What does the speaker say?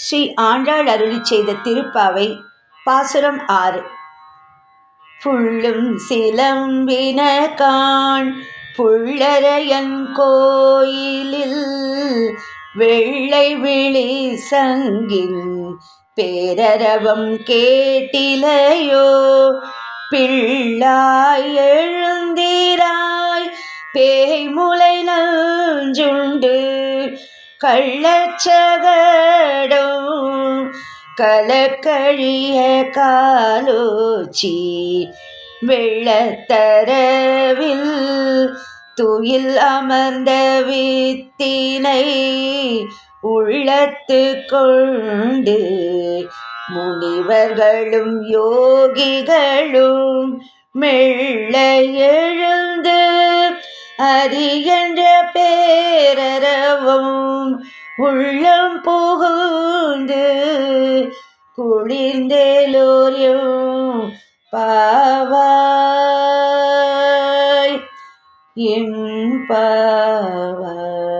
ஸ்ரீ ஆண்டாள் அருளி செய்த திருப்பாவை பாசுரம் ஆறு. புள்ளும் சிலம்பின காண் புள்ளரையன் கோயிலில் வெள்ளை விழி சங்கின் பேரரவம் கேட்டிலையோ பிள்ளாய் எழுந்திராய் பேய்மோ கள்ளச்சகடம் கலக்கழிய காலோச்சி வெள்ளத்தரவில் துயில் அமர்ந்த வித்தினை உள்ளத்து கொண்டு முனிவர்களும் யோகிகளும் மெல்ல எழுந்து அறிகின்ற பேரரவும் உள்ளம் புகுந்து குளிர்ந்தேலோரியும் பாவாய். என் பாவாய்